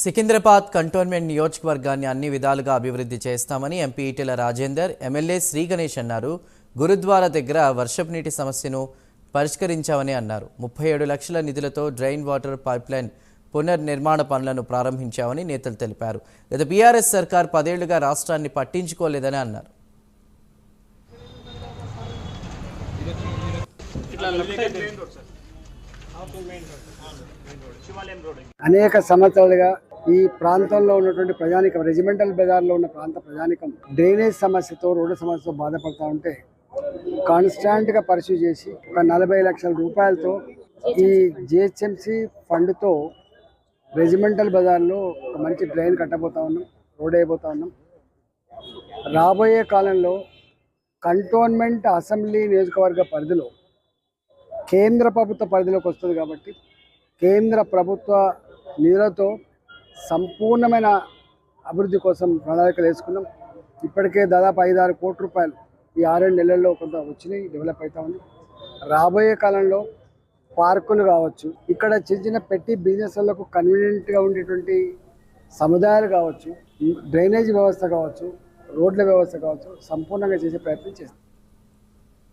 Secunderabad cantonment నియోజకవర్గాన్ని అన్ని విధాలుగా అభివృద్ధి చేస్తామని ఎంపీ ఈటెల రాజేందర్ ఎమ్మెల్యే శ్రీ గణేష్ అన్నారు. గురుద్వారా దగ్గర వర్షపు నీటి సమస్యను పరిష్కరించామని అన్నారు. ముప్పై ఏడు లక్షల నిధులతో డ్రైన్ వాటర్ పైప్లైన్ పునర్నిర్మాణ పనులను ప్రారంభించామని నేతలు తెలిపారు. గత బీఆర్ఎస్ సర్కార్ పదేళ్ళుగా రాష్ట్రాన్ని పట్టించుకోలేదని అన్నారు. అనేక సంవత్సరాలుగా ఈ ప్రాంతంలో ఉన్నటువంటి ప్రజానికం రెజిమెంటల్ బజార్లో ఉన్న ప్రాంత ప్రజానికం డ్రైనేజ్ సమస్యతో రోడ్డు సమస్యతో బాధపడతా ఉంటే కాన్స్టాంట్గా పరిశీలి చేసి ఒక నలభై లక్షల రూపాయలతో ఈ జిహెచ్ఎంసి ఫండ్తో రెజిమెంటల్ బజార్లో ఒక మంచి డ్రైన్ కట్టబోతా ఉన్నాం రోడ్ అయిపోతా ఉన్నాం. రాబోయే కాలంలో కంటోన్మెంట్ అసెంబ్లీ నియోజకవర్గ పరిధిలో కేంద్ర ప్రభుత్వ పరిధిలోకి వస్తుంది కాబట్టి కేంద్ర ప్రభుత్వ నిధులతో సంపూర్ణమైన అభివృద్ధి కోసం ప్రణాళికలు వేసుకున్నాం. ఇప్పటికే దాదాపు ఐదారు కోట్ల రూపాయలు ఈ ఆరేడు నెలల్లో కొంత వచ్చినాయి డెవలప్ అవుతా ఉంది. రాబోయే కాలంలో పార్కులు కావచ్చు ఇక్కడ చిన్న చిన్న పెట్టి బిజినెస్లకు కన్వీనియంట్గా ఉండేటువంటి సముదాయాలు కావచ్చు డ్రైనేజ్ వ్యవస్థ కావచ్చు రోడ్ల వ్యవస్థ కావచ్చు సంపూర్ణంగా చేసే ప్రయత్నం చేస్తాం.